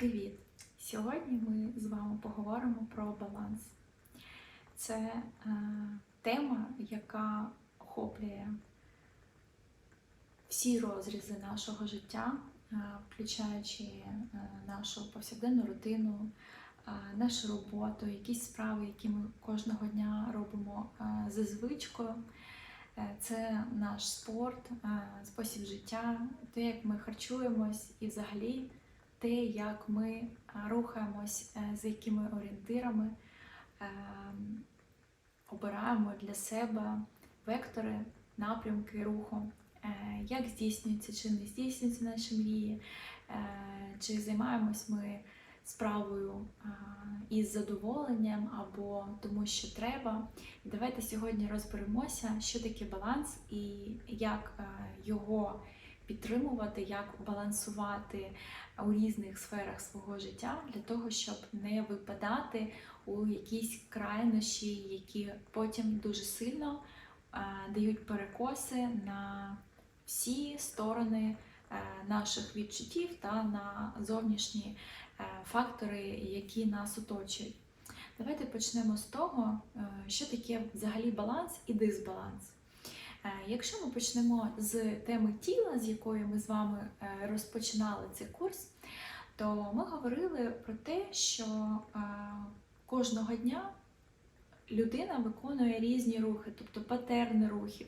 Привіт! Сьогодні ми з вами поговоримо про баланс. Це е, тема, яка охоплює всі розрізи нашого життя, е, включаючи е, нашу повсякденну рутину, е, нашу роботу, якісь справи, які ми кожного дня робимо е, за звичкою. Е, Це наш спорт, е, спосіб життя, те, як ми харчуємось, і взагалі те, як ми е, рухаємось, е, за якими орієнтирами е, обираємо для себе вектори, напрямки руху, як здійснюються чи не здійснюються наші мрії, чи займаємось ми справою із задоволенням або тому, що треба. Давайте сьогодні розберемося, що таке баланс і як його підтримувати, як балансувати у різних сферах свого життя для того, щоб не випадати у якісь крайнощі, які потім дуже сильно е, дають перекоси на всі сторони е, наших відчуттів та на зовнішні е, фактори, які нас оточують. Давайте почнемо з того, що таке взагалі баланс і дисбаланс. Е, Якщо ми почнемо з теми тіла, з якої ми з вами е, розпочинали цей курс, то ми говорили про те, що е, кожного дня людина виконує різні рухи, тобто патерни рухів.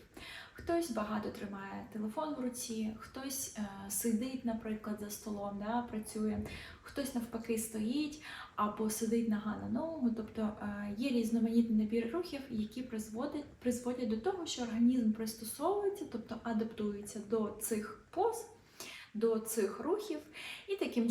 Хтось багато тримає телефон в руці, хтось е, сидить, наприклад, за столом, да, працює, хтось навпаки стоїть або сидить нога на ногу. Тобто е, є різноманітний набір рухів, які призводять, призводять до того, що організм пристосовується, тобто адаптується до цих поз, до цих рухів, і таким чином.